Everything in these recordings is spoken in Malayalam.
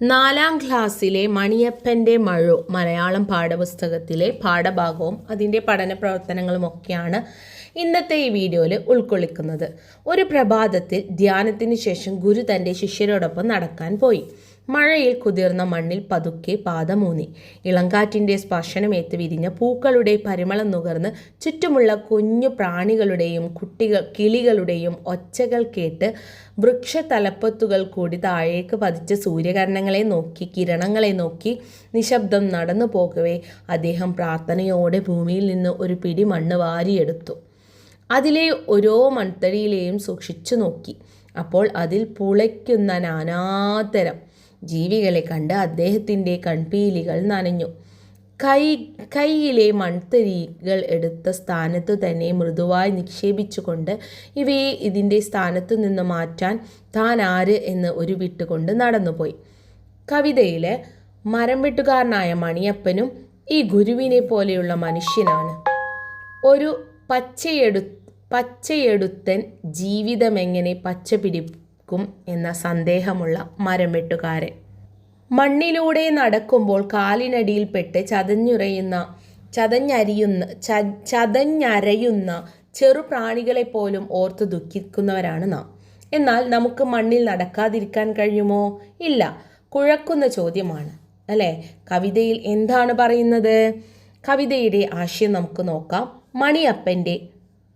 നാലാം ക്ലാസ്സിലെ മണിയപ്പന്റെ മഴു മലയാളം പാഠപുസ്തകത്തിലെ പാഠഭാഗവും അതിന്റെ പഠന പ്രവർത്തനങ്ങളും ഒക്കെയാണ് ഇന്നത്തെ ഈ വീഡിയോയിൽ ഉൾക്കൊള്ളിക്കുന്നത്. ഒരു പ്രഭാതത്തിൽ ധ്യാനത്തിന് ശേഷം ഗുരു തന്റെ ശിഷ്യരോടൊപ്പം നടക്കാൻ പോയി. മഴയിൽ കുതിർന്ന മണ്ണിൽ പതുക്കെ പാദമൂന്നി ഇളങ്കാറ്റിന്റെ സ്പർശനമേത്ത് വിരിഞ്ഞ പൂക്കളുടെ പരിമളം നുകർന്ന് ചുറ്റുമുള്ള കുഞ്ഞു പ്രാണികളുടെയും കുട്ടികൾ കിളികളുടെയും ഒച്ചകൾ കേട്ട് വൃക്ഷതലപ്പത്തുകൾ കൂടി താഴേക്ക് പതിച്ച സൂര്യകിരണങ്ങളെ നോക്കി കിരണങ്ങളെ നോക്കി നിശബ്ദം നടന്നു പോകവേ. അദ്ദേഹം പ്രാർത്ഥനയോടെ ഭൂമിയിൽ നിന്ന് ഒരു പിടി മണ്ണ് വാരിയെടുത്തു. അതിലെ ഓരോ മൺതടിയിലെയും സൂക്ഷിച്ചു നോക്കി. അപ്പോൾ അതിൽ പുളയ്ക്കുന്ന നാനാതരം ജീവികളെ കണ്ട് അദ്ദേഹത്തിന്റെ കൺപീലികൾ നനഞ്ഞു. കൈ കൈയിലെ മൺതരികൾ എടുത്ത സ്ഥാനത്തു തന്നെ മൃദുവായി നിക്ഷേപിച്ചുകൊണ്ട് ഇവയെ ഇതിന്റെ സ്ഥാനത്തു നിന്ന് മാറ്റാൻ താൻ ആര് എന്ന് ഒരു വിട്ടുകൊണ്ട് നടന്നുപോയി. കവിതയിലെ മരം വെട്ടുകാരനായ മണിയപ്പനും ഈ ഗുരുവിനെ പോലെയുള്ള മനുഷ്യനാണ്. ഒരു പച്ചയെടു പച്ചയെടുത്തൻ ജീവിതമെങ്ങനെ പച്ച പിടിക്കും എന്ന സന്ദേഹമുള്ള മരം വെട്ടുകാരൻ മണ്ണിലൂടെ നടക്കുമ്പോൾ കാലിനടിയിൽപ്പെട്ട് ചതഞ്ഞുറയുന്ന ചതഞ്ഞരിയുന്ന ച ചതഞ്ഞരയുന്ന ചെറുപ്രാണികളെ പോലും ഓർത്ത് ദുഃഖിക്കുന്നവരാണ് നാം. എന്നാൽ നമുക്ക് മണ്ണിൽ നടക്കാതിരിക്കാൻ കഴിയുമോ? ഇല്ല. കുഴക്കുന്ന ചോദ്യമാണ്. അല്ലേ? കവിതയിൽ എന്താണ് പറയുന്നത്? കവിതയുടെ ആശയം നമുക്ക് നോക്കാം. മണിയപ്പന്റെ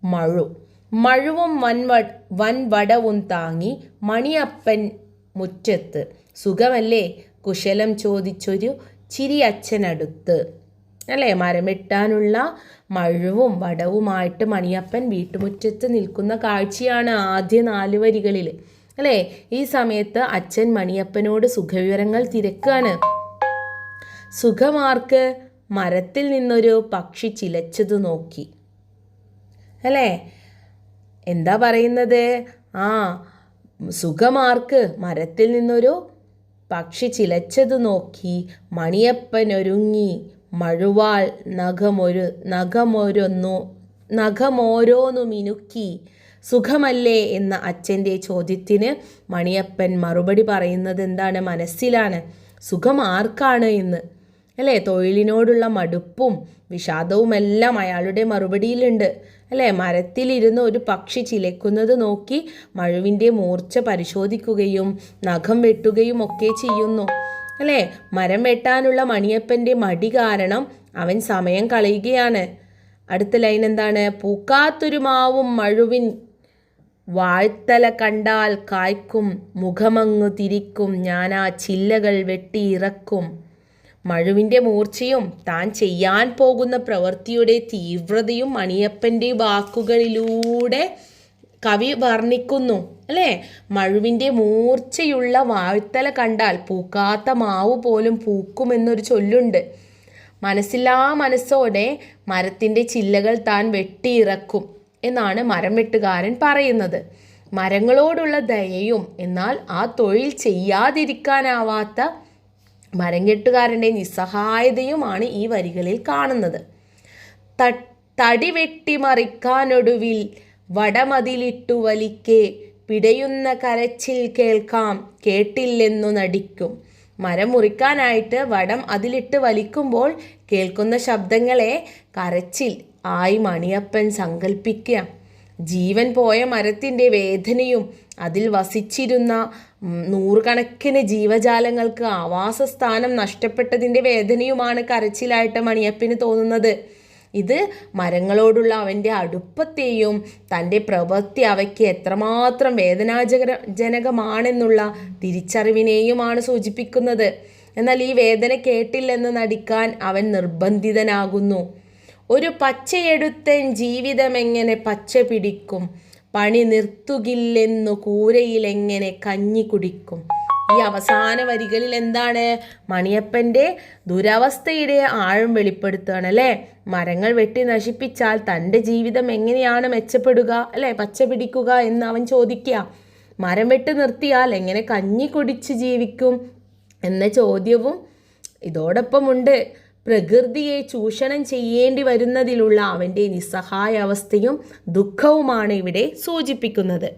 മഴു. മഴുവും വൻവ വൻവടവും താങ്ങി മണിയപ്പൻ മുറ്റത്ത്. സുഖമല്ലേ? കുശലം ചോദിച്ചൊരു ചിരി അച്ഛനടുത്ത്. അല്ലേ? മരം വെട്ടാനുള്ള മഴുവും വടവുമായിട്ട് മണിയപ്പൻ വീട്ടുമുറ്റത്ത് നിൽക്കുന്ന കാഴ്ചയാണ് ആദ്യ നാല് വരികളിൽ അല്ലേ? ഈ സമയത്ത് അച്ഛൻ മണിയപ്പനോട് സുഖവിവരങ്ങൾ തിരക്കാണ്. സുഖമാർക്ക് മരത്തിൽ നിന്നൊരു പക്ഷി ചിലച്ചത് നോക്കി. അല്ലേ? എന്താ പറയുന്നത്? ആ സുഖമാർക്ക് മരത്തിൽ നിന്നൊരു പക്ഷി ചിലച്ചത് നോക്കി മണിയപ്പനൊരുങ്ങി മഴുവാൾ നഖമൊരു നഖമൊരൊന്നു നഖമോരോന്നു മിനുക്കി. സുഖമല്ലേ എന്ന അച്ഛന്റെ ചോദ്യത്തിന് മണിയപ്പൻ മറുപടി പറയുന്നത് എന്താണ്? മനസ്സിലാണ്. സുഖം ആർക്കാണ് എന്ന്. അല്ലേ? തൊഴിലിനോടുള്ള മടുപ്പും വിഷാദവുമെല്ലാം അയാളുടെ മറുപടിയിലുണ്ട്. അല്ലേ? മരത്തിലിരുന്ന് ഒരു പക്ഷി ചിലക്കുന്നത് നോക്കി മഴുവിന്റെ മൂർച്ച പരിശോധിക്കുകയും നഖം വെട്ടുകയും ഒക്കെ ചെയ്യുന്നു. അല്ലേ? മരം വെട്ടാനുള്ള മണിയപ്പന്റെ മടി കാരണം അവൻ സമയം കളയുകയാണ്. അടുത്ത ലൈൻ എന്താണ്? പൂക്കാത്തൊരു മാവും മഴുവിൻ വാഴ്ത്തല കണ്ടാൽ കായ്ക്കും മുഖമങ്ങു തിരിക്കും ആ ചില്ലകൾ വെട്ടി ഇറക്കും. മഴുവിന്റെ മൂർച്ചയും താൻ ചെയ്യാൻ പോകുന്ന പ്രവൃത്തിയുടെ തീവ്രതയും മണിയപ്പന്റെ വാക്കുകളിലൂടെ കവി വർണിക്കുന്നു അല്ലേ? മഴുവിന്റെ മൂർച്ചയുള്ള വാഴ്ത്തല കണ്ടാൽ പൂക്കാത്ത മാവ് പോലും പൂക്കുമെന്നൊരു ചൊല്ലുണ്ട്. മനസ്സില്ലാ മനസ്സോടെ മരത്തിന്റെ ചില്ലകൾ താൻ വെട്ടിയിറക്കും എന്നാണ് മരം വെട്ടുകാരൻ പറയുന്നത്. മരങ്ങളോടുള്ള ദയയും എന്നാൽ ആ തൊഴിൽ ചെയ്യാതിരിക്കാനാവാത്ത മരംകെട്ടുകാരന്റെ നിസ്സഹായതയുമാണ് ഈ വരികളിൽ കാണുന്നത്. തടി വെട്ടിമറിക്കാനൊടുവിൽ വടമതിലിട്ടു വലിക്കെ പിടയുന്ന കരച്ചിൽ കേൾക്കാം കേട്ടില്ലെന്നു നടിക്കും. മരം മുറിക്കാനായിട്ട് വടം അതിലിട്ട് വലിക്കുമ്പോൾ കേൾക്കുന്ന ശബ്ദങ്ങളെ കരച്ചിൽ ആയി മണിയപ്പൻ സങ്കല്പിക്കുക ജീവൻ പോയ മരത്തിന്റെ വേദനയും അതിൽ വസിച്ചിരുന്ന നൂറുകണക്കിന് ജീവജാലങ്ങൾക്ക് ആവാസസ്ഥാനം നഷ്ടപ്പെട്ടതിന്റെ വേദനയുമാണ് കരച്ചിലായിട്ട് മണിയപ്പിന് തോന്നുന്നത്. ഇത് മരങ്ങളോടുള്ള അവന്റെ അടുപ്പത്തെയും തന്റെ പ്രവൃത്തി അവയ്ക്ക് എത്രമാത്രം വേദനാജക ജനകമാണെന്നുള്ള തിരിച്ചറിവിനെയുമാണ് സൂചിപ്പിക്കുന്നത്. എന്നാൽ ഈ വേദന കേട്ടില്ലെന്ന് നടിക്കാൻ അവൻ നിർബന്ധിതനാകുന്നു. ഒരു പച്ചയെടുത്തൻ ജീവിതമെങ്ങനെ പച്ച പിടിക്കും? പണി നിർത്തുകില്ലെന്നു കൂരയിലെങ്ങനെ കഞ്ഞി കുടിക്കും? ഈ അവസാന വരികളിൽ എന്താണ്? മണിയപ്പന്റെ ദുരവസ്ഥയുടെ ആഴം വെളിപ്പെടുത്തുകയാണ് അല്ലേ? മരങ്ങൾ വെട്ടി നശിപ്പിച്ചാൽ തന്റെ ജീവിതം എങ്ങനെയാണ് മെച്ചപ്പെടുക അല്ലേ? പച്ച പിടിക്കുക എന്ന് അവൻ ചോദിക്കുക. മരം വെട്ടി നിർത്തിയാൽ എങ്ങനെ കഞ്ഞി കുടിച്ച് ജീവിക്കും? എന്ന ചോദ്യവും ഇതോടൊപ്പമുണ്ട്. പ്രകൃതിയെ ചൂഷണം ചെയ്യേണ്ടി വരുന്നതിലുള്ള അവന്റെ നിസ്സഹായ അവസ്ഥയും ദുഃഖവുമാണ് ഇവിടെ സൂചിപ്പിക്കുന്നത്.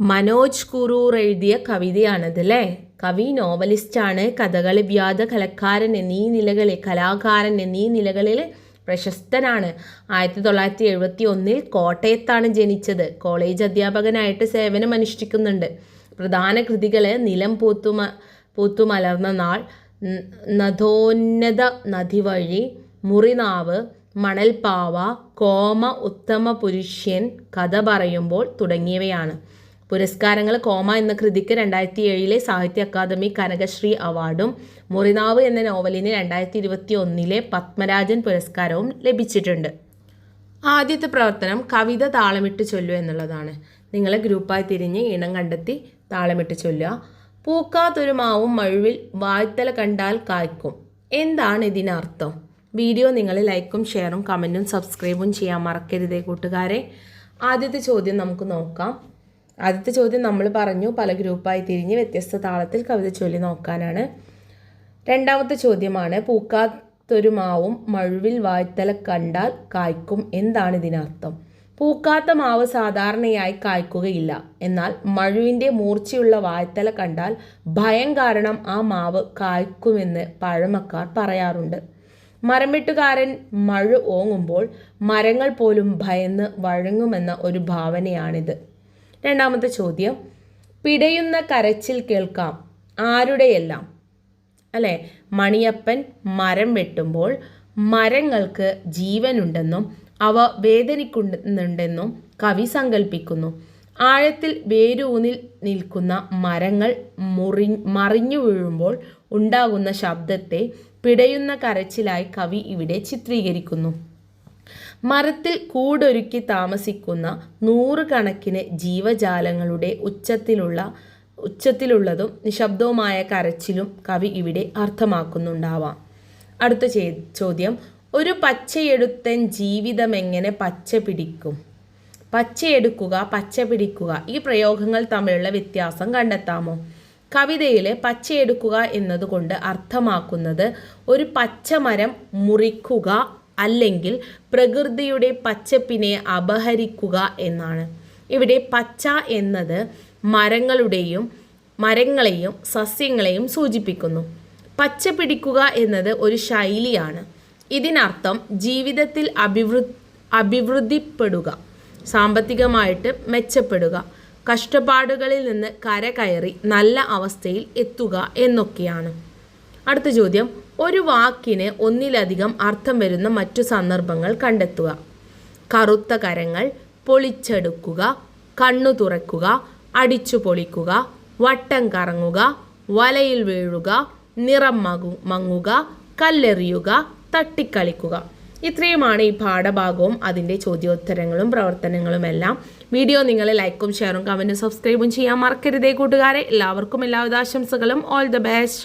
മനോജ് കുറൂർ എഴുതിയ കവിതയാണത് അല്ലേ കവി നോവലിസ്റ്റാണ് കഥകളി വ്യാധ കലക്കാരൻ എന്നീ നിലകളിൽ കലാകാരൻ എന്നീ നിലകളിൽ പ്രശസ്തനാണ്. ആയിരത്തി തൊള്ളായിരത്തി എഴുപത്തി ഒന്നിൽ കോട്ടയത്താണ് ജനിച്ചത്. കോളേജ് അധ്യാപകനായിട്ട് സേവനം അനുഷ്ഠിക്കുന്നുണ്ട് പ്രധാന കൃതികൾ നിലം പൂത്തുമ പൂത്തുമലർന്ന നാൾ ന- നദി നദിവഴി മുറിനാവ് മണൽപ്പാവ കോമ ഉത്തമ പുരുഷ്യൻ കഥ പറയുമ്പോൾ തുടങ്ങിയവയാണ്. പുരസ്കാരങ്ങൾ കോമ എന്ന കൃതിക്ക് രണ്ടായിരത്തി ഏഴിലെ സാഹിത്യ അക്കാദമി കനകശ്രീ അവാർഡും മുറിനാവ് എന്ന നോവലിന് രണ്ടായിരത്തി ഇരുപത്തി ഒന്നിലെ പത്മരാജൻ പുരസ്കാരവും ലഭിച്ചിട്ടുണ്ട്. ആദ്യത്തെ പ്രവർത്തനം കവിത താളമിട്ട് ചൊല്ലുക എന്നുള്ളതാണ്. നിങ്ങളെ ഗ്രൂപ്പായി തിരിഞ്ഞ് ഇണം കണ്ടെത്തി താളമിട്ട് ചൊല്ലുക. പൂക്കാത്തൊരു മാവും മഴുവിൽ വായ്ത്തല കണ്ടാൽ കായ്ക്കും. എന്താണ് ഇതിനർത്ഥം? വീഡിയോ നിങ്ങൾ ലൈക്കും ഷെയറും കമന്റും സബ്സ്ക്രൈബും ചെയ്യാൻ മറക്കരുതേ കൂട്ടുകാരെ. ആദ്യത്തെ ചോദ്യം നമുക്ക് നോക്കാം. ആദ്യത്തെ ചോദ്യം നമ്മൾ പറഞ്ഞു പല ഗ്രൂപ്പായി തിരിഞ്ഞ് വ്യത്യസ്ത താളത്തിൽ കവിത ചൊല്ലി നോക്കാനാണ്. രണ്ടാമത്തെ ചോദ്യമാണ് പൂക്കാത്തൊരു മാവും മഴുവിൽ വായ്ത്തല കണ്ടാൽ കായ്ക്കും. എന്താണ് ഇതിനർത്ഥം? പൂക്കാത്ത മാവ് സാധാരണയായി കായ്ക്കുകയില്ല. എന്നാൽ മഴുവിന്റെ മൂർച്ചയുള്ള വായ്ത്തല കണ്ടാൽ ഭയം കാരണം ആ മാവ് കായ്ക്കുമെന്ന് പഴമക്കാർ പറയാറുണ്ട്. മരംവെട്ടുകാരൻ മഴ ഓങ്ങുമ്പോൾ മരങ്ങൾ പോലും ഭയന്ന് വഴങ്ങുമെന്ന ഒരു ഭാവനയാണിത്. രണ്ടാമത്തെ ചോദ്യം പിടയുന്ന കരച്ചിൽ കേൾക്കാം. ആരുടെയെല്ലാം? അല്ലേ? മണിയപ്പൻ മരം വെട്ടുമ്പോൾ മരങ്ങൾക്ക് ജീവനുണ്ടെന്നും അവ വേദനിക്കുന്നുണ്ടെന്നും കവി സങ്കല്പിക്കുന്നു ആഴത്തിൽ വേരൂന്നിൽ നിൽക്കുന്ന മരങ്ങൾ മുറി മറിഞ്ഞു വീഴുമ്പോൾ ഉണ്ടാകുന്ന ശബ്ദത്തെ പിടയുന്ന കരച്ചിലായി കവി ഇവിടെ ചിത്രീകരിക്കുന്നു. മരത്തിൽ കൂടൊരുക്കി താമസിക്കുന്ന നൂറുകണക്കിന് ജീവജാലങ്ങളുടെ ഉച്ചത്തിലുള്ള ഉച്ചത്തിലുള്ളതും നിശബ്ദവുമായ കരച്ചിലും കവി ഇവിടെ അർത്ഥമാക്കുന്നുണ്ടാവാം. അടുത്ത ചോദ്യം. ഒരു പച്ചയെടുത്തൻ ജീവിതം എങ്ങനെ പച്ച പിടിക്കും? പച്ചയെടുക്കുക പച്ച പിടിക്കുക ഈ പ്രയോഗങ്ങൾ തമ്മിലുള്ള വ്യത്യാസം കണ്ടെത്താമോ? കവിതയിലെ പച്ചയെടുക്കുക എന്നതുകൊണ്ട് അർത്ഥമാക്കുന്നത് ഒരു പച്ചമരം മുറിക്കുക അല്ലെങ്കിൽ പ്രകൃതിയുടെ പച്ചപ്പിനെ അപഹരിക്കുക എന്നാണ്. ഇവിടെ പച്ച എന്നത് മരങ്ങളുടെയും മരങ്ങളെയും സസ്യങ്ങളെയും സൂചിപ്പിക്കുന്നു. പച്ച പിടിക്കുക എന്നത് ഒരു ശൈലിയാണ്. ഇതിനർത്ഥം ജീവിതത്തിൽ അഭിവൃ അഭിവൃദ്ധിപ്പെടുക സാമ്പത്തികമായിട്ട് മെച്ചപ്പെടുക കഷ്ടപ്പാടുകളിൽ നിന്ന് കരകയറി നല്ല അവസ്ഥയിൽ എത്തുക എന്നൊക്കെയാണ്. അടുത്ത ചോദ്യം ഒരു വാക്കിന് ഒന്നിലധികം അർത്ഥം വരുന്ന മറ്റു സന്ദർഭങ്ങൾ കണ്ടെത്തുക. കറുത്ത കരങ്ങൾ പൊളിച്ചെടുക്കുക കണ്ണു തുറക്കുക അടിച്ചു പൊളിക്കുക വട്ടം കറങ്ങുക വലയിൽ വീഴുക നിറം മങ്ങുക കല്ലെറിയുക തട്ടിക്കളിക്കുക. ഇത്രയുമാണ് ഈ പാഠഭാഗവും അതിന്റെ ചോദ്യോത്തരങ്ങളും പ്രവർത്തനങ്ങളുമെല്ലാം. വീഡിയോ നിങ്ങൾ ലൈക്കും ഷെയറും കമന്റും സബ്സ്ക്രൈബും ചെയ്യാൻ മറക്കരുതേ കൂട്ടുകാരെ. എല്ലാവർക്കും എല്ലാവിധ ആശംസകളും. All the best